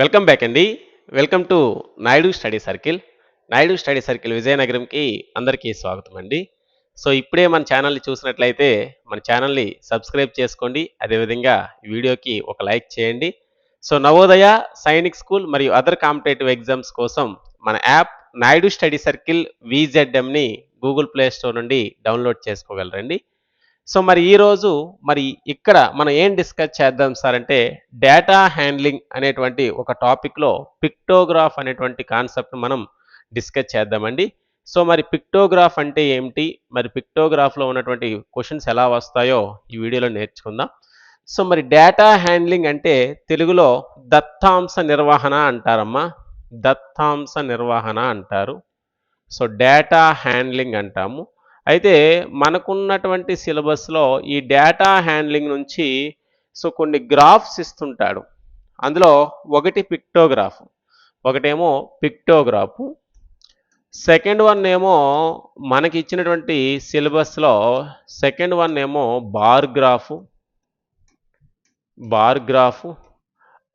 Welcome back అండి. Welcome to Naidu study circle. Naidu study circle విజయనగరంకి అందరికీ స్వాగతం అండి. సో ఇప్పుడే మన ఛానల్ని చూసినట్లయితే మన ఛానల్ని సబ్స్క్రైబ్ చేసుకోండి. అదేవిధంగా వీడియోకి ఒక లైక్ చేయండి. సో నవోదయ సైనిక్ స్కూల్ మరియు అదర్ కాంపిటేటివ్ ఎగ్జామ్స్ కోసం మన యాప్ నాయుడు స్టడీ సర్కిల్ విజెడ్ఎంని గూగుల్ ప్లే స్టోర్ నుండి డౌన్లోడ్ చేసుకోగలరండి. సో మరి ఈరోజు మరి ఇక్కడ మనం ఏం డిస్కస్ చేద్దాం సార్ అంటే డేటా హ్యాండ్లింగ్ అనేటువంటి ఒక టాపిక్లో పిక్టోగ్రాఫ్ అనేటువంటి కాన్సెప్ట్ మనం డిస్కస్ చేద్దామండి. సో మరి పిక్టోగ్రాఫ్ అంటే ఏమిటి? మరి పిక్టోగ్రాఫ్లో ఉన్నటువంటి క్వశ్చన్స్ ఎలా వస్తాయో ఈ వీడియోలో నేర్చుకుందాం. సో మరి డేటా హ్యాండ్లింగ్ అంటే తెలుగులో దత్తాంశ నిర్వహణ అంటారమ్మా. దత్తాంశ నిర్వహణ అంటారు. సో డేటా హ్యాండ్లింగ్ అంటాము. అయితే మనకున్నటువంటి సిలబస్లో ఈ డేటా హ్యాండ్లింగ్ నుంచి సో కొన్ని గ్రాఫ్స్ ఇస్తుంటాడు. అందులో ఒకటి పిక్టోగ్రాఫ్ ఒకటేమో పిక్టోగ్రాఫ్ సెకండ్ వన్ ఏమో మనకి ఇచ్చినటువంటి సిలబస్లో సెకండ్ వన్ ఏమో బార్ గ్రాఫ్ బార్ గ్రాఫ్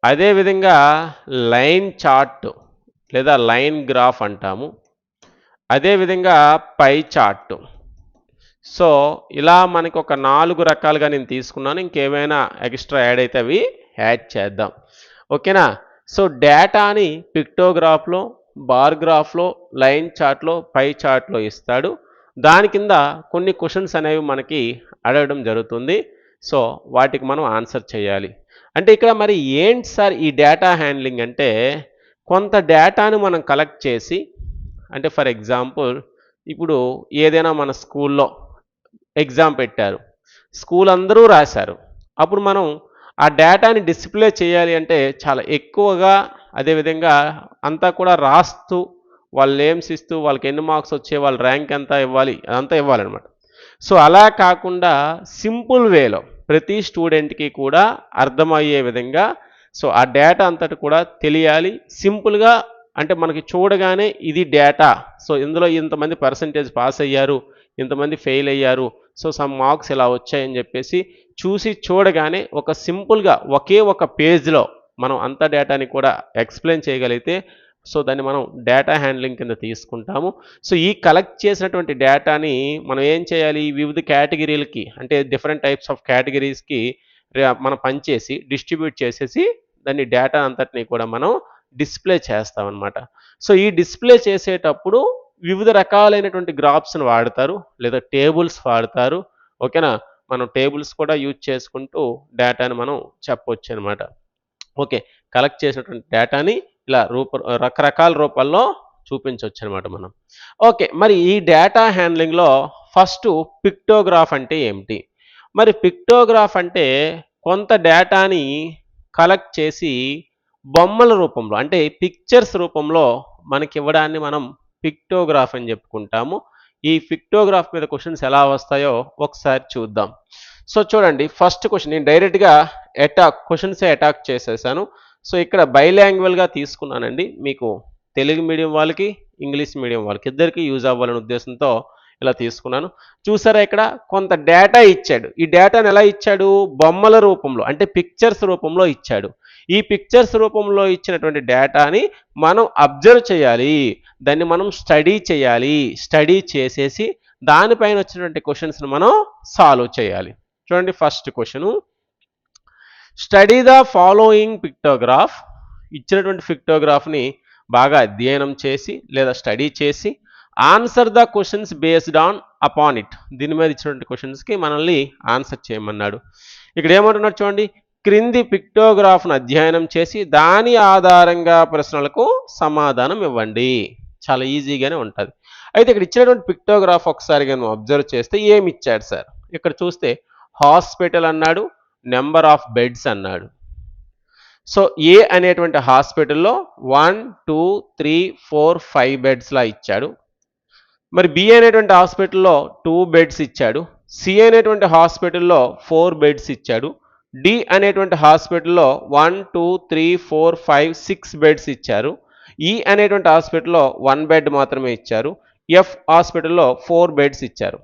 అదేవిధంగా లైన్ చార్ట్ లేదా లైన్ గ్రాఫ్ అంటాము. అదేవిధంగా పై చార్ట్. సో ఇలా మనకి ఒక నాలుగు రకాలుగా నేను తీసుకున్నాను. ఇంకేమైనా ఎక్స్ట్రా యాడ్ అయితే అవి యాడ్ చేద్దాం. ఓకేనా? సో డేటాని పిక్టోగ్రాఫ్లో బార్ గ్రాఫ్లో లైన్ చార్ట్లో పై చార్ట్లో ఇస్తాడు. దాని కింద కొన్ని క్వశ్చన్స్ అనేవి మనకి అడగడం జరుగుతుంది. సో వాటికి మనం ఆన్సర్ చేయాలి. అంటే ఇక్కడ మరి ఏంటి సార్ ఈ డేటా హ్యాండ్లింగ్ అంటే కొంత డేటాను మనం కలెక్ట్ చేసి అంటే ఫర్ ఎగ్జాంపుల్ ఇప్పుడు ఏదైనా మన స్కూల్లో ఎగ్జామ్ పెట్టారు. స్కూల్ అందరూ రాశారు. అప్పుడు మనం ఆ డేటాని డిస్ప్లే చేయాలి అంటే చాలా ఎక్కువగా అదేవిధంగా అంతా కూడా రాస్తూ వాళ్ళు నేమ్స్ ఇస్తూ వాళ్ళకి ఎన్ని మార్క్స్ వచ్చే వాళ్ళ ర్యాంక్ ఎంత ఇవ్వాలి అదంతా ఇవ్వాలన్నమాట. సో అలా కాకుండా సింపుల్ వేలో ప్రతి స్టూడెంట్కి కూడా అర్థమయ్యే విధంగా సో ఆ డేటా అంతటి కూడా తెలియాలి. సింపుల్గా అంటే మనకి చూడగానే ఇది డేటా. సో ఇందులో ఇంతమంది పర్సంటేజ్ పాస్ అయ్యారు ఇంతమంది ఫెయిల్ అయ్యారు సో సమ్ మార్క్స్ ఇలా వచ్చాయని చెప్పేసి చూసి చూడగానే ఒక సింపుల్గా ఒకే ఒక పేజ్లో మనం అంత డేటాని కూడా ఎక్స్ప్లెయిన్ చేయగలిగితే సో దాన్ని మనం డేటా హ్యాండ్లింగ్ కింద తీసుకుంటాము. సో ఈ కలెక్ట్ చేసినటువంటి డేటాని మనం ఏం చేయాలి? వివిధ కేటగిరీలకి అంటే డిఫరెంట్ టైప్స్ ఆఫ్ కేటగిరీస్కి మనం పనిచేసి డిస్ట్రిబ్యూట్ చేసేసి దాన్ని డేటా అంతటిని కూడా మనం డిస్ప్లే చేస్తామన్నమాట. సో ఈ డిస్ప్లే చేసేటప్పుడు వివిధ రకాలైనటువంటి గ్రాఫ్స్ని వాడతారు లేదా టేబుల్స్ వాడతారు. ఓకేనా? మనం టేబుల్స్ కూడా యూజ్ చేసుకుంటూ డేటాని మనం చెప్పొచ్చు అనమాట ఓకే కలెక్ట్ చేసినటువంటి డేటాని ఇలా రూప రకరకాల రూపాల్లో చూపించవచ్చు అనమాట మనం. ఓకే మరి ఈ డేటా హ్యాండ్లింగ్లో ఫస్ట్ పిక్టోగ్రాఫ్ అంటే ఏమిటి? మరి పిక్టోగ్రాఫ్ అంటే కొంత డేటాని కలెక్ట్ చేసి బొమ్మల రూపంలో అంటే పిక్చర్స్ రూపంలో మనకి ఇవ్వడాన్ని మనం పిక్టోగ్రాఫ్ అని చెప్పుకుంటాము. ఈ పిక్టోగ్రాఫ్ మీద క్వశ్చన్స్ ఎలా వస్తాయో ఒకసారి చూద్దాం. సో చూడండి ఫస్ట్ క్వశ్చన్ నేను డైరెక్ట్గా అటాక్ క్వశ్చన్సే అటాక్ చేసేసాను. సో ఇక్కడ బైలాంగ్వల్గా తీసుకున్నానండి. మీకు తెలుగు మీడియం వాళ్ళకి ఇంగ్లీష్ మీడియం వాళ్ళకి ఇద్దరికి యూజ్ అవ్వాలనే ఉద్దేశంతో ఇలా తీసుకున్నాను. చూసారా ఇక్కడ? కొంత డేటా ఇచ్చాడు. ఈ డేటాను ఎలా ఇచ్చాడు? బొమ్మల రూపంలో అంటే పిక్చర్స్ రూపంలో ఇచ్చాడు. ఈ పిక్చర్స్ రూపంలో ఇచ్చినటువంటి డేటాని మనం అబ్జర్వ్ చేయాలి. దాన్ని మనం స్టడీ చేయాలి. స్టడీ చేసేసి దానిపైన వచ్చినటువంటి క్వశ్చన్స్ని మనం సాల్వ్ చేయాలి. చూడండి first question study the following pictograph ఇచ్చినటువంటి పిక్టోగ్రాఫ్ని బాగా అధ్యయనం చేసి లేదా స్టడీ చేసి answer the questions based on upon it దీని మీద ఇచ్చినటువంటి క్వశ్చన్స్కి మనల్ని ఆన్సర్ చేయమన్నాడు. ఇక్కడ ఏమంటున్నాడు చూడండి? క్రింది పిక్టోగ్రాఫ్ను అధ్యయనం చేసి దాని ఆధారంగా ప్రశ్నలకు సమాధానం ఇవ్వండి. చాలా ఈజీగానే ఉంటుంది. అయితే ఇక్కడ ఇచ్చినటువంటి పిక్టోగ్రాఫ్ ఒకసారి మనం అబ్జర్వ్ చేస్తే ఏమి ఇచ్చాడు సార్? ఇక్కడ చూస్తే హాస్పిటల్ అన్నాడు నెంబర్ ఆఫ్ బెడ్స్ అన్నాడు. సో ఏ అనేటువంటి హాస్పిటల్లో one two three four five బెడ్స్లా ఇచ్చాడు. మరి బి అనేటువంటి హాస్పిటల్లో టూ బెడ్స్ ఇచ్చాడు. సి అనేటువంటి హాస్పిటల్లో ఫోర్ బెడ్స్ ఇచ్చాడు. డి అనేటువంటి హాస్పిటల్లో one two three four five six beds ఇచ్చారు. ఈ అనేటువంటి హాస్పిటల్లో వన్ బెడ్ మాత్రమే ఇచ్చారు. ఎఫ్ హాస్పిటల్లో ఫోర్ బెడ్స్ ఇచ్చారు.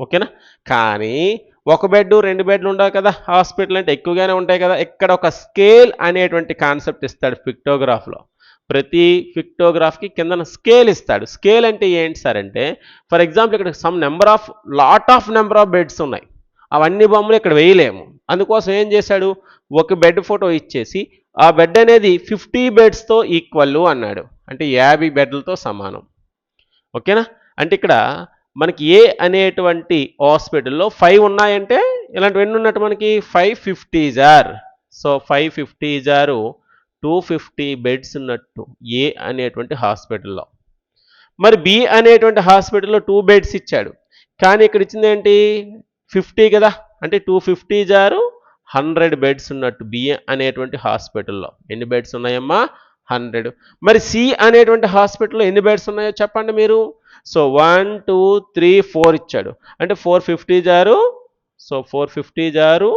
ఓకేనా? కానీ ఒక బెడ్ రెండు బెడ్లు ఉండవు కదా. హాస్పిటల్ అంటే ఎక్కువగానే ఉంటాయి కదా. ఇక్కడ ఒక స్కేల్ అనేటువంటి కాన్సెప్ట్ ఇస్తాడు పిక్టోగ్రాఫ్లో. ప్రతి పిక్టోగ్రాఫ్కి కింద స్కేల్ ఇస్తాడు. స్కేల్ అంటే ఏంటి సార్ అంటే ఫర్ ఎగ్జాంపుల్ ఇక్కడ some number of lot of number of beds ఉన్నాయి. అవన్నీ బొమ్మలు ఇక్కడ వేయలేము. అందుకోసం ఏం చేశాడు? ఒక బెడ్ ఫోటో ఇచ్చేసి ఆ బెడ్ అనేది ఫిఫ్టీ బెడ్స్తో ఈక్వల్ అన్నాడు. అంటే యాభై బెడ్లతో సమానం. ఓకేనా? అంటే ఇక్కడ మనకి ఏ అనేటువంటి హాస్పిటల్లో ఫైవ్ ఉన్నాయంటే ఇలాంటివన్నీ ఉన్నట్టు మనకి? Five fifties are so five fifties are two fifty beds ఉన్నట్టు ఏ అనేటువంటి హాస్పిటల్లో మరి బి అనేటువంటి హాస్పిటల్లో టూ బెడ్స్ ఇచ్చాడు. కానీ ఇక్కడ ఇచ్చింది ఏంటి? ఫిఫ్టీ కదా? అంటే two fifties are hundred beds ఉన్నట్టు బి అనేటువంటి హాస్పిటల్లో. ఎన్ని బెడ్స్ ఉన్నాయమ్మా? హండ్రెడ్ మరి సి అనేటువంటి హాస్పిటల్లో ఎన్ని బెడ్స్ ఉన్నాయో చెప్పండి మీరు? So one two three four ఇచ్చాడు. అంటే four fifties are so four fifties are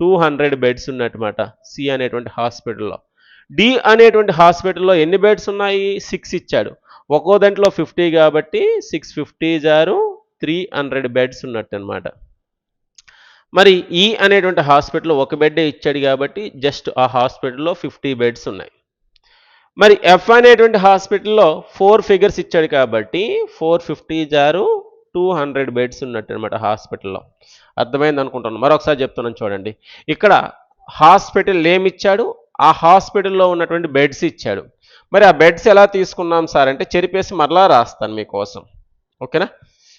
two hundred beds ఉన్నట్టుమాట C అనేటువంటి హాస్పిటల్లో. డి అనేటువంటి హాస్పిటల్లో ఎన్ని బెడ్స్ ఉన్నాయి? సిక్స్ ఇచ్చాడు. ఒక్కో దాంట్లో ఫిఫ్టీ కాబట్టి six fifties are three hundred beds ఉన్నట్టు అనమాట మరి ఈ అనేటువంటి హాస్పిటల్లో ఒక బెడ్డే ఇచ్చాడు కాబట్టి జస్ట్ ఆ హాస్పిటల్లో ఫిఫ్టీ బెడ్స్ ఉన్నాయి. మరి ఎఫ్ అనేటువంటి హాస్పిటల్లో ఫోర్ ఫిగర్స్ ఇచ్చాడు కాబట్టి four fifties are two hundred beds ఉన్నట్టు అనమాట హాస్పిటల్లో. అర్థమైంది అనుకుంటున్నాను. మరొకసారి చెప్తున్నాను చూడండి. ఇక్కడ హాస్పిటల్ ఏమి ఇచ్చాడు? ఆ హాస్పిటల్లో ఉన్నటువంటి బెడ్స్ ఇచ్చాడు. మరి ఆ బెడ్స్ ఎలా తీసుకున్నాం సార్ అంటే చెరిపేసి మరలా రాస్తాను మీకోసం. ఓకేనా?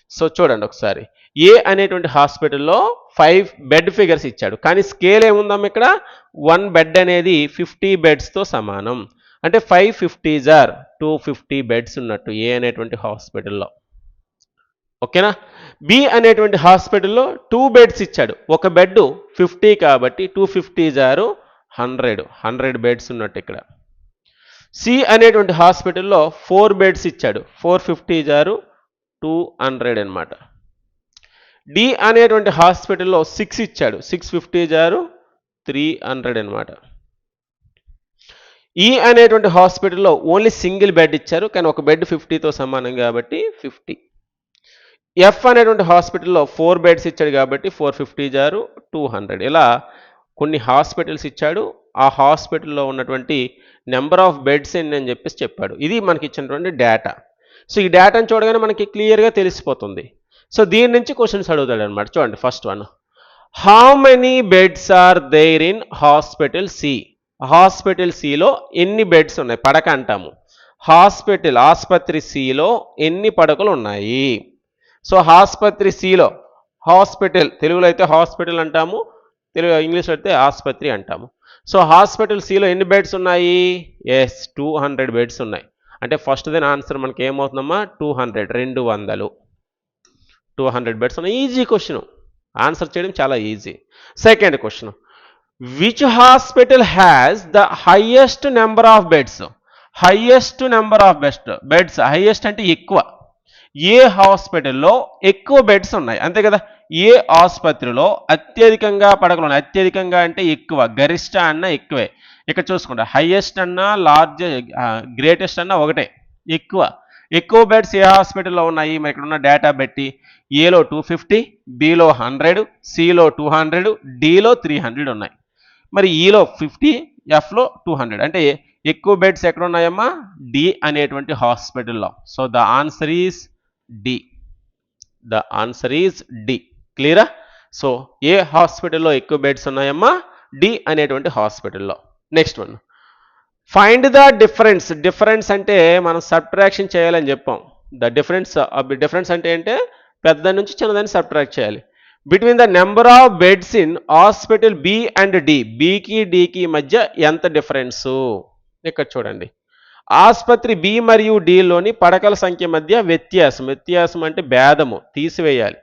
సో చూడండి ఒకసారి. ఏ అనేటువంటి హాస్పిటల్లో ఫైవ్ బెడ్ ఫిగర్స్ ఇచ్చాడు. కానీ స్కేల్ ఏముందమ్మ ఇక్కడ? వన్ బెడ్ అనేది ఫిఫ్టీ బెడ్స్తో సమానం. అంటే five fifties are two fifty beds ఉన్నట్టు ఏ అనేటువంటి హాస్పిటల్లో. ఓకేనా? బి అనేటువంటి హాస్పిటల్లో టూ బెడ్స్ ఇచ్చాడు. ఒక బెడ్ ఫిఫ్టీ కాబట్టి two fifties are hundred hundred beds ఉన్నట్టు ఇక్కడ. సి అనేటువంటి హాస్పిటల్లో ఫోర్ బెడ్స్ ఇచ్చాడు. Four fifties are two hundred అనమాట డి అనేటువంటి హాస్పిటల్లో సిక్స్ ఇచ్చాడు. Six fifties are three hundred అనమాట ఈ అనేటువంటి హాస్పిటల్లో ఓన్లీ సింగిల్ బెడ్ ఇచ్చారు కానీ ఒక బెడ్ ఫిఫ్టీతో సమానం కాబట్టి ఫిఫ్టీ. ఎఫ్ అనేటువంటి హాస్పిటల్లో ఫోర్ బెడ్స్ ఇచ్చాడు కాబట్టి ఫోర్ ఫిఫ్టీ జారు టూ హండ్రెడ్. ఇలా కొన్ని హాస్పిటల్స్ ఇచ్చాడు. ఆ హాస్పిటల్లో ఉన్నటువంటి నెంబర్ ఆఫ్ బెడ్స్ ఎన్ని అని చెప్పేసి చెప్పాడు. ఇది మనకి ఇచ్చినటువంటి డేటా. సో ఈ డేటాను చూడగానే మనకి క్లియర్గా తెలిసిపోతుంది. సో దీని నుంచి క్వశ్చన్స్ అడుగుతాడు అనమాట చూడండి first one how many beds are there in hospital C hospital సిలో ఎన్ని బెడ్స్ ఉన్నాయి? పడక అంటాము. హాస్పిటల్ ఆసుపత్రి సిలో ఎన్ని పడకలు ఉన్నాయి? సో ఆసుపత్రి సిలో హాస్పిటల్ తెలుగులో అయితే హాస్పిటల్ అంటాము తెలుగు ఇంగ్లీష్లో అయితే ఆసుపత్రి అంటాము. సో హాస్పిటల్ సిలో ఎన్ని బెడ్స్ ఉన్నాయి? ఎస్ టూ హండ్రెడ్ బెడ్స్ ఉన్నాయి. అంటే ఫస్ట్ దిన ఆన్సర్ మనకి ఏమవుతుందమ్మా టూ హండ్రెడ్ రెండు వందలు. టూ హండ్రెడ్ బెడ్స్ ఉన్నాయి ఈజీ క్వశ్చన్. ఆన్సర్ చేయడం చాలా easy. Second question. Which hospital has the highest number of beds highest number of best beds highest అంటే ఎక్కువ. ఏ హాస్పిటల్లో ఎక్కువ బెడ్స్ ఉన్నాయి? అంతే కదా? ఏ ఆసుపత్రిలో అత్యధికంగా పడకలు ఉన్నాయి? అత్యధికంగా అంటే ఎక్కువ. గరిష్ట అన్న ఎక్కువే. ఇక్కడ చూసుకుంటా హైయెస్ట్ అన్నా లార్జ్ గ్రేటెస్ట్ అన్నా ఒకటే. ఎక్కువ. ఎక్కువ బెడ్స్ ఏ హాస్పిటల్లో ఉన్నాయి? మరి ఇక్కడ ఉన్న డేటా బట్టి ఏలో టూ ఫిఫ్టీ బిలో హండ్రెడ్ సిలో టూ హండ్రెడ్ డిలో త్రీ హండ్రెడ్ ఉన్నాయి. మరి ఈలో ఫిఫ్టీ ఎఫ్లో టూ హండ్రెడ్ అంటే ఎక్కువ బెడ్స్ ఎక్కడ ఉన్నాయమ్మా డి అనేటువంటి హాస్పిటల్లో so the answer is D the answer is D క్లియరా సో ఏ హాస్పిటల్లో ఎక్కువ బెడ్స్ ఉన్నాయమ్మా? డి అనేటువంటి హాస్పిటల్లో next one find the difference difference అంటే మనం సబ్ట్రాక్షన్ చేయాలని చెప్పాం. ద డిఫరెన్స్ డిఫరెన్స్ అంటే ఏంటంటే పెద్ద నుంచి చిన్నదాన్ని సబ్ట్రాక్ట్ చేయాలి. Between the number of beds in hospital B and D బికి డికి మధ్య ఎంత డిఫరెన్సు ఇక్కడ చూడండి. ఆసుపత్రి బి మరియు డిలోని పడకల సంఖ్య మధ్య వ్యత్యాసం. వ్యత్యాసం అంటే భేదము. తీసివేయాలి.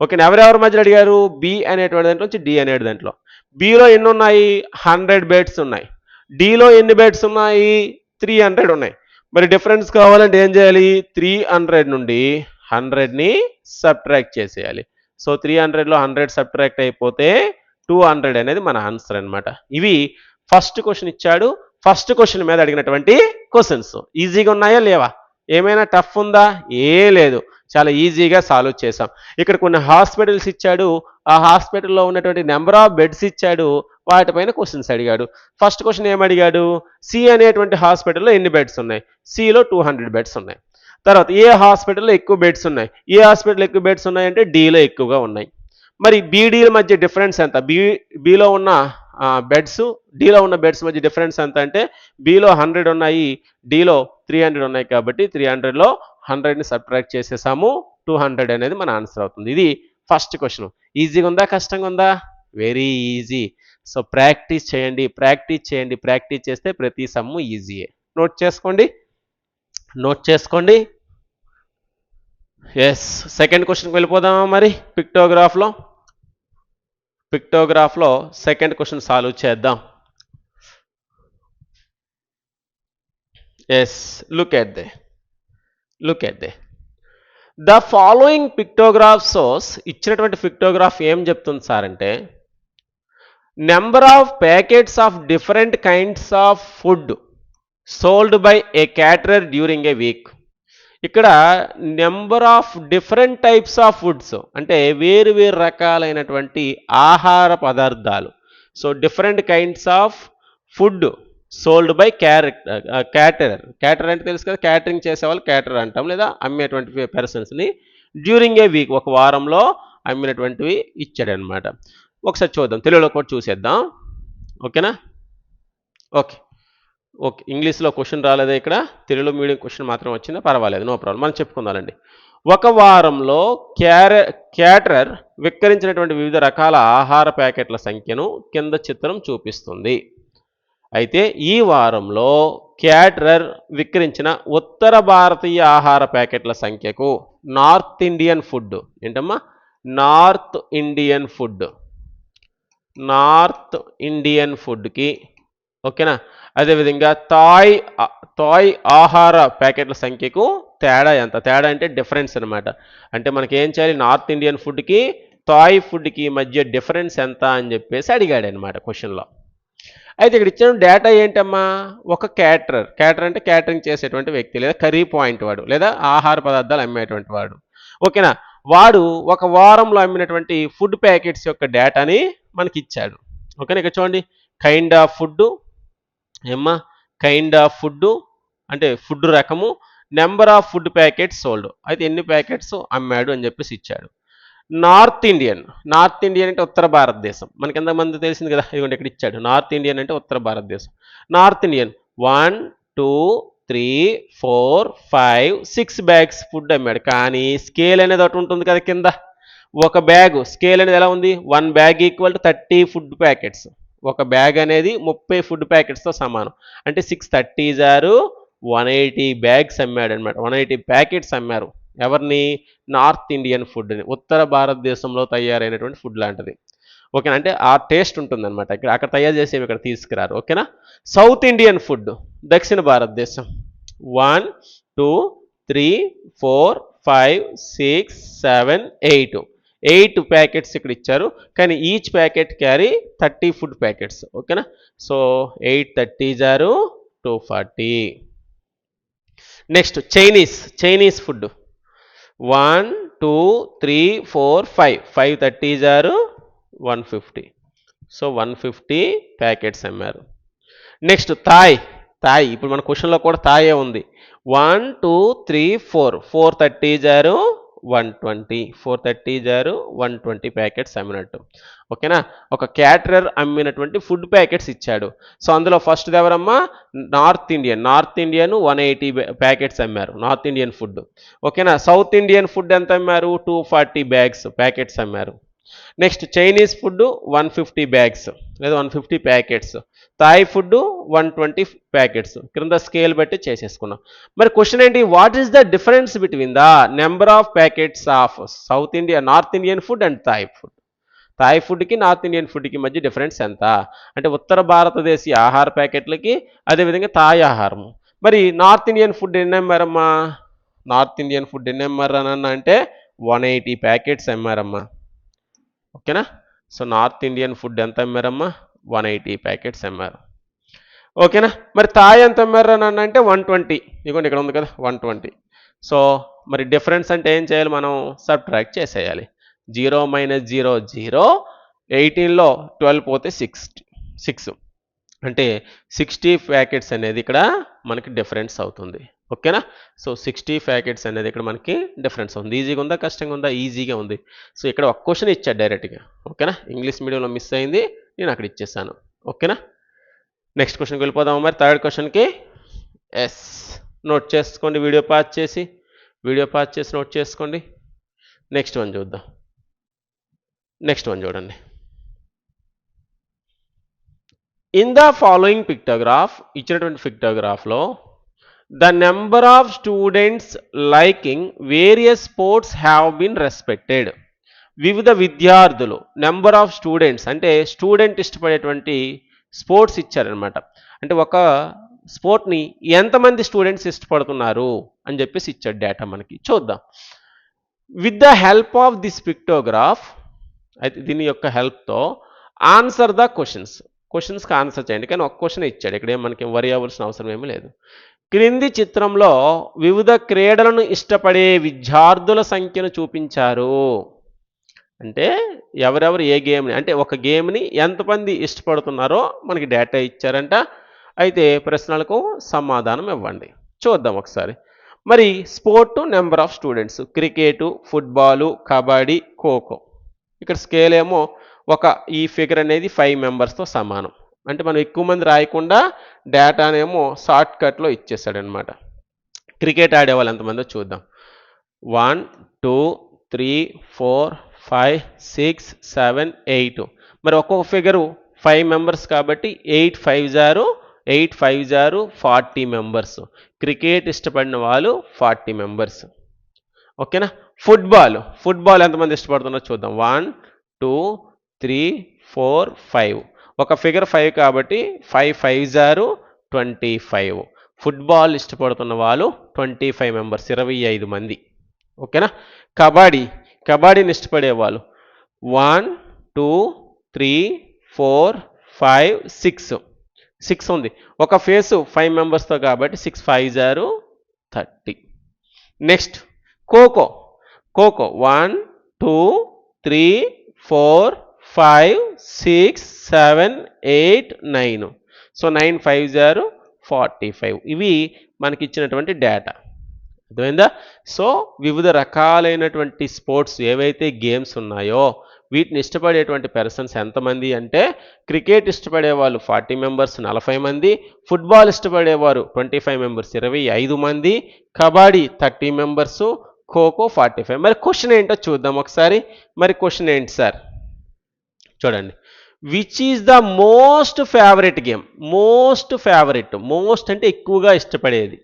ఓకే ఎవరెవరి మధ్యలో అడిగారు? బి అనేటువంటి దాంట్లో నుంచి డి అనే దాంట్లో. బిలో ఎన్ని ఉన్నాయి? హండ్రెడ్ బెడ్స్ ఉన్నాయి. డిలో ఎన్ని బెడ్స్ ఉన్నాయి? త్రీ హండ్రెడ్ ఉన్నాయి. మరి డిఫరెన్స్ కావాలంటే ఏం చేయాలి? త్రీ హండ్రెడ్ నుండి హండ్రెడ్ని సబ్ట్రాక్ట్ చేసేయాలి. సో త్రీ హండ్రెడ్లో హండ్రెడ్ సబ్ట్రాక్ట్ అయిపోతే టూ హండ్రెడ్ అనేది మన ఆన్సర్ అనమాట ఇవి ఫస్ట్ క్వశ్చన్ ఇచ్చాడు. ఫస్ట్ క్వశ్చన్ మీద అడిగినటువంటి క్వశ్చన్స్ ఈజీగా ఉన్నాయా? లేవా? ఏమైనా టఫ్ ఉందా? ఏ లేదు. చాలా ఈజీగా సాల్వ్ చేసాం ఇక్కడ కొన్ని హాస్పిటల్స్ ఇచ్చాడు. ఆ హాస్పిటల్లో ఉన్నటువంటి నెంబర్ ఆఫ్ బెడ్స్ ఇచ్చాడు. వాటిపైన క్వశ్చన్స్ అడిగాడు. ఫస్ట్ క్వశ్చన్ ఏమడిగాడు సి అనేటువంటి హాస్పిటల్లో ఎన్ని బెడ్స్ ఉన్నాయి? సిలో టూ హండ్రెడ్ బెడ్స్ ఉన్నాయి. తర్వాత ఏ హాస్పిటల్లో ఎక్కువ బెడ్స్ ఉన్నాయి? ఏ హాస్పిటల్ ఎక్కువ బెడ్స్ ఉన్నాయంటే డీలో ఎక్కువగా ఉన్నాయి. మరి బీడీల మధ్య డిఫరెన్స్ ఎంత? బీ బీలో ఉన్న బెడ్స్ డీలో ఉన్న బెడ్స్ మధ్య డిఫరెన్స్ ఎంత అంటే బీలో హండ్రెడ్ ఉన్నాయి డీలో త్రీ హండ్రెడ్ ఉన్నాయి కాబట్టి త్రీ హండ్రెడ్లో హండ్రెడ్ని సబ్ట్రాక్ట్ చేసేసాము. టూ హండ్రెడ్ అనేది మన ఆన్సర్ అవుతుంది. ఇది ఫస్ట్ క్వశ్చన్ ఈజీగా ఉందా? కష్టంగా ఉందా? Very easy. సో ప్రాక్టీస్ చేయండి ప్రాక్టీస్ చేయండి ప్రాక్టీస్ చేస్తే ప్రతి సమ్ము ఈజీయే. నోట్ చేసుకోండి. నోట్ చేసుకోండి. ఎస్ సెకండ్ క్వశ్చన్కి వెళ్ళిపోదామా మరి? పిక్టోగ్రాఫ్లో పిక్టోగ్రాఫ్లో సెకండ్ క్వశ్చన్ సాల్వ్ చేద్దాం. Yes look at the look at the the following pictograph source ఇచ్చినటువంటి పిక్టోగ్రాఫ్ ఏం చెప్తుంది సార్ అంటే number of packets of different kinds of food sold by a caterer during a week ఇక్కడ number of different types of foods అంటే వేరు వేరు రకాలైనటువంటి ఆహార పదార్థాలు. So different kinds of food sold by character caterer cater అంటే తెలుసు కదా క్యాటరింగ్ చేసేవాళ్ళు క్యాటర్ అంటాం లేదా అమ్మేటువంటి పర్సన్స్ని డ్యూరింగ్ ఏ వీక్ ఒక వారంలో అమ్మినటువంటివి ఇచ్చాడనమాట ఒకసారి చూద్దాం. తెలుగులో కూడా చూసేద్దాం. ఓకేనా? ఓకే. ఓకే. ఇంగ్లీష్లో క్వశ్చన్ రాలేదా ఇక్కడ? తెలుగులో మీడియం క్వశ్చన్ మాత్రం వచ్చిందా? పర్వాలేదు. No problem. మనం చెప్పుకుందామండి. ఒక వారంలో క్యార క్యాటరర్ విక్రయించినటువంటి వివిధ రకాల ఆహార ప్యాకెట్ల సంఖ్యను కింద చిత్రం చూపిస్తుంది. అయితే ఈ వారంలో క్యాటరర్ విక్రయించిన ఉత్తర భారతీయ ఆహార ప్యాకెట్ల సంఖ్యకు నార్త్ ఇండియన్ ఫుడ్. ఏంటమ్మా? North Indian food. North Indian ఫుడ్కి ఓకేనా? అదేవిధంగా థాయ్ థాయ్ ఆహార ప్యాకెట్ల సంఖ్యకు తేడా ఎంత? తేడా అంటే డిఫరెన్స్ అనమాట అంటే మనకి ఏం చేయాలి? నార్త్ ఇండియన్ ఫుడ్కి థాయ్ ఫుడ్కి మధ్య డిఫరెన్స్ ఎంత అని చెప్పేసి అడిగాడు అనమాట క్వశ్చన్లో. అయితే ఇక్కడ ఇచ్చిన డేటా ఏంటమ్మా? ఒక క్యాటరర్. క్యాటర్ అంటే క్యాటరింగ్ చేసేటువంటి వ్యక్తి లేదా కర్రీ పాయింట్ వాడు లేదా ఆహార పదార్థాలు అమ్మేటువంటి వాడు. ఓకేనా? వాడు ఒక వారంలో అమ్మినటువంటి ఫుడ్ ప్యాకెట్స్ యొక్క డేటాని మనకి ఇచ్చాడు ఓకేనా? ఇక్కడ చూడండి. కైండ్ ఆఫ్ ఫుడ్ ఏమ్మా? కైండ్ ఆఫ్ ఫుడ్ అంటే ఫుడ్ రకము number of food packets sold అయితే ఎన్ని ప్యాకెట్స్ అమ్మాడు అని చెప్పేసి ఇచ్చాడు. నార్త్ ఇండియన్ నార్త్ ఇండియన్ అంటే ఉత్తర భారతదేశం. మనకి ఎంతమంది తెలిసింది కదా? ఇదిగోండి ఇక్కడ ఇచ్చాడు. నార్త్ ఇండియన్ అంటే ఉత్తర భారతదేశం. North Indian one two three four five six bags food అమ్మాడు. కానీ స్కేల్ అనేది ఒకటి ఉంటుంది కదా కింద? ఒక బ్యాగ్ స్కేల్ అనేది ఎలా ఉంది? One bag equal to thirty food packets. ఒక బ్యాగ్ అనేది ముప్పై ఫుడ్ ప్యాకెట్స్తో సమానం. అంటే సిక్స్ థర్టీ జారు వన్ ఎయిటీ బ్యాగ్స్ అమ్మాడు అనమాట వన్ ఎయిటీ ప్యాకెట్స్ అమ్మారు. ఎవరిని? నార్త్ ఇండియన్ ఫుడ్ని. ఉత్తర భారతదేశంలో తయారైనటువంటి ఫుడ్ లాంటిది. ఓకేనా? అంటే ఆ టేస్ట్ ఉంటుందన్నమాట. ఇక్కడ అక్కడ తయారు చేసేవి ఇక్కడ తీసుకురారు. ఓకేనా? సౌత్ ఇండియన్ ఫుడ్ దక్షిణ భారతదేశం. One two three four five six seven eight. Eight packets ఇక్కడ ఇచ్చారు. కానీ each packet carry thirty food packets. ఓకేనా? సో ఎయిట్ థర్టీ జారు two forty. Next Chinese Chinese food. One two three four five. Five thirty జారు one fifty. So one fifty packets అమ్మారు. Next Thai. Thai. ఇప్పుడు మన క్వశ్చన్లో కూడా థాయే ఉంది. One two three four. Four thirty జారు one twenty four thirty జారు one twenty packets అమ్మినట్టు. ఓకేనా? ఒక క్యాటరర్ అమ్మినటువంటి ఫుడ్ ప్యాకెట్స్ ఇచ్చాడు. సో అందులో ఫస్ట్ ఎవరమ్మా? North Indian. North Indian one eighty packets అమ్మారు. North Indian food. ఓకేనా? సౌత్ ఇండియన్ ఫుడ్ ఎంత అమ్మారు? టూ ఫార్టీ బ్యాగ్స్ ప్యాకెట్స్ అమ్మారు. Next Chinese food one fifty bags లేదా one fifty packets. Thai food one twenty packets. క్రింద scale బట్టి చేసేసుకున్నాం. మరి క్వశ్చన్ ఏంటి? What is the difference between the number of packets of south India north Indian food and Thai food? Thai ఫుడ్కి north Indian ఫుడ్కి మధ్య difference ఎంత? అంటే ఉత్తర భారతదేశీయ ఆహార ప్యాకెట్లకి అదేవిధంగా థాయ్ ఆహారం మరి నార్త్ ఇండియన్ ఫుడ్ ఎన్ని అమ్మా? నార్త్ ఇండియన్ ఫుడ్ ఎన్ని అని అంటే వన్ ఎయిటీ ప్యాకెట్స్ అమ్మారమ్మా ఓకేనా? సో నార్త్ ఇండియన్ ఫుడ్ ఎంత అమ్మారమ్మా? వన్ ఎయిటీ ప్యాకెట్స్ అమ్మారు. ఓకేనా? మరి థాయ్ ఎంత అమ్మారు అని అంటే వన్ ట్వంటీ. ఇదిగోండి ఇక్కడ ఉంది కదా వన్ ట్వంటీ. సో మరి డిఫరెన్స్ అంటే ఏం చేయాలి? మనం సబ్ట్రాక్ట్ చేసేయాలి. జీరో మైనస్ జీరో జీరో ఎయిటీన్లో ట్వెల్వ్ పోతే సిక్స్ సిక్స్. అంటే సిక్స్టీ ప్యాకెట్స్ అనేది ఇక్కడ మనకి డిఫరెన్స్ అవుతుంది. ఓకేనా? సో సిక్స్టీ ప్యాకెట్స్ అనేది ఇక్కడ మనకి డిఫరెన్స్ ఉంది. ఈజీగా ఉందా? కష్టంగా ఉందా? ఈజీగా ఉంది. సో ఇక్కడ ఒక క్వశ్చన్ ఇచ్చాడు డైరెక్ట్గా ఓకేనా? ఇంగ్లీష్ మీడియంలో మిస్ అయింది. నేను అక్కడ ఇచ్చేసాను. ఓకేనా? నెక్స్ట్ క్వశ్చన్కి వెళ్ళిపోదాం మరి? థర్డ్ క్వశ్చన్కి ఎస్ నోట్ చేసుకోండి. వీడియో పాస్ చేసి. వీడియో పాస్ చేసి నోట్ చేసుకోండి. నెక్స్ట్ వన్ చూద్దాం. నెక్స్ట్ వన్ చూడండి. ఇన్ ద ఫాలోయింగ్ పిక్టోగ్రాఫ్ ఇచ్చినటువంటి పిక్టోగ్రాఫ్లో the number of students liking various sports have been respected వివిధ విద్యార్థులు నెంబర్ ఆఫ్ స్టూడెంట్స్ అంటే స్టూడెంట్ ఇష్టపడేటువంటి స్పోర్ట్స్ ఇచ్చారనమాట అంటే ఒక స్పోర్ట్ని ఎంతమంది స్టూడెంట్స్ ఇష్టపడుతున్నారు అని చెప్పేసి ఇచ్చాడు డేటా మనకి. చూద్దాం. With the help of this pictograph అయితే దీని యొక్క హెల్ప్తో ఆన్సర్ ద క్వశ్చన్స్ క్వశ్చన్స్కి ఆన్సర్ చేయండి. కానీ ఒక క్వశ్చన్ ఇచ్చాడు. ఇక్కడ ఏం మనకి వరి అవ్వాల్సిన అవసరం ఏమీ లేదు. క్రింది చిత్రంలో వివిధ క్రీడలను ఇష్టపడే విద్యార్థుల సంఖ్యను చూపించారు. అంటే ఎవరెవరు ఏ గేమ్ని అంటే ఒక గేమ్ని ఎంతమంది ఇష్టపడుతున్నారో మనకి డేటా ఇచ్చారంట. అయితే ప్రశ్నలకు సమాధానం ఇవ్వండి. చూద్దాం ఒకసారి. మరి sport number of students cricket football kabaddi kho kho. ఇక్కడ స్కేల్ ఏమో ఒక ఈ ఫిగర్ అనేది ఫైవ్ మెంబర్స్తో సమానం. అంటే మనం ఎక్కువ మంది రాయకుండా డేటానేమో షార్ట్ కట్లో ఇచ్చేసాడు క్రికెట్ ఆడే వాళ్ళు ఎంతమందో చూద్దాం. One two three four five six seven eight. మరి ఒక్కొక్క ఫిగరు ఫైవ్ మెంబర్స్ కాబట్టి ఎయిట్ ఫైవ్ జారు ఎయిట్ ఫైవ్ జారు ఫార్టీ మెంబర్స్. క్రికెట్ ఇష్టపడిన వాళ్ళు ఫార్టీ మెంబర్స్. ఓకేనా? ఫుట్బాల్. ఫుట్బాల్ ఎంతమంది ఇష్టపడుతున్నారో చూద్దాం. One two three four five. ఒక ఫిగర్ ఫైవ్ కాబట్టి ఫైవ్ ఫైవ్ జారు ట్వంటీ ఫైవ్. ఫుట్బాల్ ఇష్టపడుతున్న వాళ్ళు ట్వంటీ ఫైవ్ మెంబర్స్ ఇరవై ఐదు మంది. ఓకేనా? కబడ్డీ. కబడ్డీని ఇష్టపడేవాళ్ళు one two three four five six. Six ఉంది. ఒక ఫేసు ఫైవ్ మెంబర్స్తో కాబట్టి సిక్స్ ఫైవ్ జారు thirty. Next kho-kho. Kho-kho. One two three four five six seven eight nine. So nine five జారు ఫార్టీ ఫైవ్. ఇవి మనకి ఇచ్చినటువంటి డేటా. అర్థమైందా? సో వివిధ రకాలైనటువంటి స్పోర్ట్స్ ఏవైతే గేమ్స్ ఉన్నాయో వీటిని ఇష్టపడేటువంటి పర్సన్స్ ఎంతమంది అంటే క్రికెట్ ఇష్టపడే వాళ్ళు ఫార్టీ మెంబర్స్ నలభై మంది. ఫుట్బాల్ ఇష్టపడేవారు ట్వంటీ ఫైవ్ మెంబర్స్ ఇరవై ఐదు మంది. Kabaddi thirty members kho kho forty five. మరి క్వశ్చన్ ఏంటో చూద్దాం ఒకసారి. మరి క్వశ్చన్ ఏంటి సార్? చూడండి. Which is the most favourite game most favourite most అంటే ఎక్కువగా ఇష్టపడేది.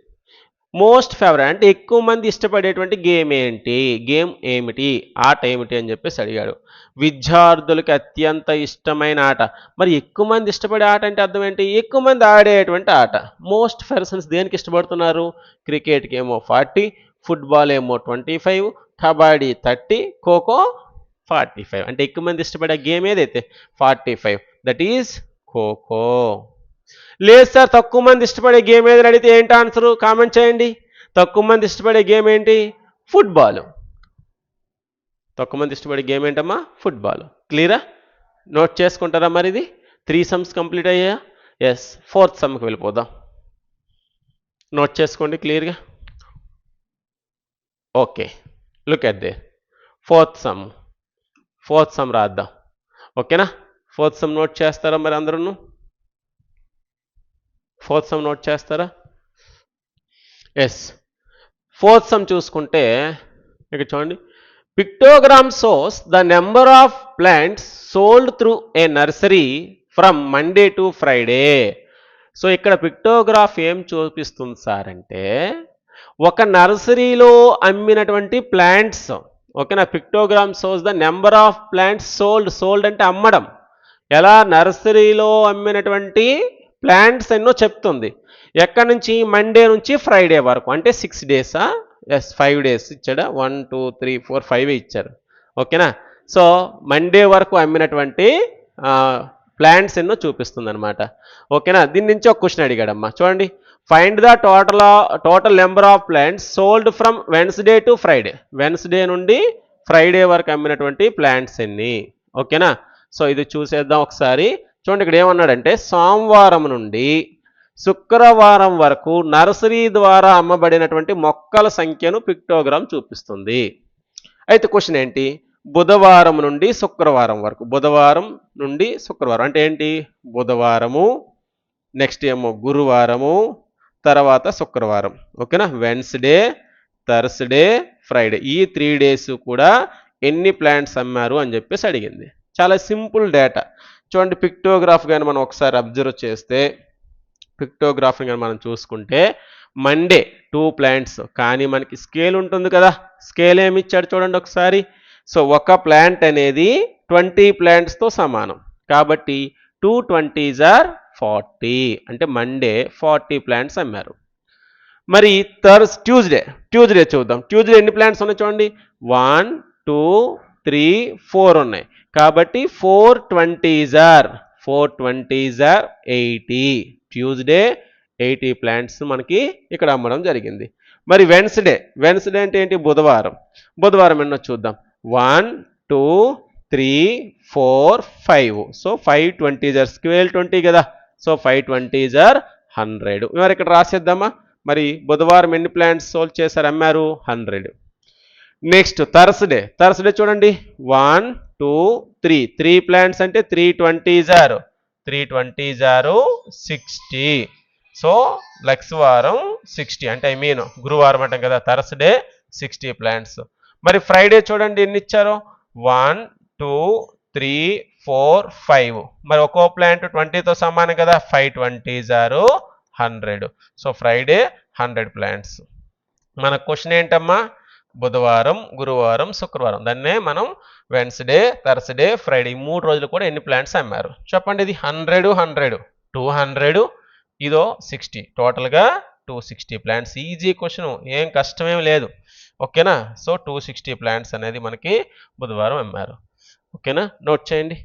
మోస్ట్ ఫేవరెట్ అంటే ఎక్కువ మంది ఇష్టపడేటువంటి గేమ్ ఏంటి? గేమ్ ఏమిటి? ఆట ఏమిటి అని చెప్పేసి అడిగాడు. విద్యార్థులకు అత్యంత ఇష్టమైన ఆట. మరి ఎక్కువ మంది ఇష్టపడే ఆట అంటే అర్థం ఏంటి? ఎక్కువ మంది ఆడేటువంటి ఆట. మోస్ట్ పర్సన్స్ దేనికి ఇష్టపడుతున్నారు? క్రికెట్కి ఏమో ఫార్టీ ఫుట్బాల్ ఏమో twenty five kabaddi thirty kho kho forty five అంటే ఎక్కువ మంది ఇష్టపడే గేమ్ ఏదైతే forty five that is kho kho. లేదు సార్ తక్కువ మంది ఇష్టపడే గేమ్ ఏదని అడిగితే ఏంటి ఆన్సర్ కామెంట్ చేయండి. తక్కువ మంది ఇష్టపడే గేమ్ ఏంటి? ఫుట్బాల్ తక్కువ మంది ఇష్టపడే గేమ్ ఏంటమ్మా? ఫుట్బాల్ క్లియరా నోట్ చేసుకుంటారా మరి ఇది? త్రీ సమ్స్ కంప్లీట్ అయ్యా ఎస్ ఫోర్త్ సమ్కి వెళ్ళిపోదాం. నోట్ చేసుకోండి క్లియర్గా okay look at the fourth sum fourth sum రాద్దాం. ఓకేనా? ఫోర్త్ సమ్ నోట్ చేస్తారా మరి అందరూ ఫోర్త్ సమ్ నోట్ చేస్తారా? ఎస్ ఫోర్త్ సమ్ చూసుకుంటే ఇక్కడ చూడండి. Pictogram shows the number of plants sold through a nursery from Monday to Friday. So ఇక్కడ పిక్టోగ్రాఫ్ ఏం చూపిస్తుంది సార్ అంటే ఒక నర్సరీలో అమ్మినటువంటి ప్లాంట్స్ ఓకేనా? Pictogram shows the number of plants sold sold అంటే అమ్మడం. ఎలా? నర్సరీలో అమ్మినటువంటి ప్లాంట్స్ ఎన్నో చెప్తుంది. ఎక్కడి నుంచి? మండే నుంచి ఫ్రైడే వరకు. అంటే సిక్స్ డేసా ఎస్ ఫైవ్ డేస్ ఇచ్చాడా? One two three four five ఇచ్చారు. ఓకేనా? సో మండే వరకు అమ్మినటువంటి ప్లాంట్స్ ఎన్నో చూపిస్తుంది అనమాట ఓకేనా? దీని నుంచి ఒక క్వశ్చన్ అడిగాడమ్మా. చూడండి. Find the total total number of plants sold from Wednesday to Friday Wednesday నుండి ఫ్రైడే వరకు అమ్మినటువంటి ప్లాంట్స్ ఎన్ని? ఓకేనా సో ఇది చూసేద్దాం ఒకసారి. చూడండి ఇక్కడ ఏమన్నాడంటే సోమవారం నుండి శుక్రవారం వరకు నర్సరీ ద్వారా అమ్మబడినటువంటి మొక్కల సంఖ్యను పిక్టోగ్రామ్ చూపిస్తుంది. అయితే క్వశ్చన్ ఏంటి? బుధవారం నుండి శుక్రవారం వరకు. బుధవారం నుండి శుక్రవారం అంటే ఏంటి? బుధవారము నెక్స్ట్ ఏమో గురువారము తర్వాత శుక్రవారం. ఓకేనా? వెన్స్డే థర్స్డే ఫ్రైడే ఈ త్రీ డేస్ కూడా ఎన్ని ప్లాంట్స్ అమ్మారు అని చెప్పేసి అడిగింది. చాలా సింపుల్ డేటా చూడండి పిక్టోగ్రాఫ్ కానీ మనం ఒకసారి అబ్జర్వ్ చేస్తే పిక్టోగ్రాఫ్ కానీ మనం చూసుకుంటే మండే టూ ప్లాంట్స్ కానీ మనకి స్కేల్ ఉంటుంది కదా. స్కేల్ ఏమి ఇచ్చాడు చూడండి ఒకసారి. సో ఒక ప్లాంట్ అనేది ట్వంటీ ప్లాంట్స్తో సమానం. కాబట్టి టూ ట్వంటీస్ ఆర్ ఫార్టీ అంటే మండే ఫార్టీ ప్లాంట్స్ అమ్మారు. మరి థర్స్ ట్యూస్డే ట్యూస్డే చూద్దాం. ట్యూస్డే ఎన్ని ప్లాంట్స్ ఉన్నాయి చూడండి? వన్ టూ త్రీ ఫోర్ ఉన్నాయి. కాబట్టి four twenties are four twenties are eighty Tuesday eighty plants మనకి ఇక్కడ అమ్మడం జరిగింది. మరి వెన్స్డే వెన్స్డే అంటే ఏంటి? బుధవారం. బుధవారం ఎన్నో చూద్దాం. One two three four five so five twenty జర్ SQL twenty కదా. సో ఫైవ్ ట్వంటీ జర్ హండ్రెడ్ మరి ఇక్కడ రాసేద్దామా? మరి బుధవారం ఎన్ని ప్లాంట్స్ సోల్వ్ చేశారు? అమ్మారు హండ్రెడ్ నెక్స్ట్ థర్స్డే థర్స్డే చూడండి. One two three three plants అంటే త్రీ ట్వంటీ జారు త్రీ ట్వంటీ జారు సిక్స్టీ సో లక్స్ వారం సిక్స్టీ అంటే ఐ మీన్ గురువారం అంటాం కదా థర్స్డే సిక్స్టీ ప్లాంట్స్ మరి ఫ్రైడే చూడండి ఎన్ని ఇచ్చారు? One two three four five. మరి ఒక్కో ప్లాంట్ ట్వంటీతో సమానం కదా? ఫైవ్ ట్వంటీ జారు hundred. So Friday hundred plants మన క్వశ్చన్ ఏంటమ్మా? బుధవారం గురువారం శుక్రవారం. దాన్నే మనం వెన్స్డే థర్స్డే ఫ్రైడే ఈ మూడు రోజులు కూడా ఎన్ని ప్లాంట్స్ అమ్మారు? చెప్పండి ఇది. Hundred hundred. టూ హండ్రెడ్ ఇదో సిక్స్టీ. టోటల్గా two sixty plants easy question ఏం కష్టమేం లేదు. ఓకేనా? సో టూ సిక్స్టీ ప్లాంట్స్ అనేది మనకి బుధవారం అమ్మారు. ఓకేనా? నోట్ చేయండి.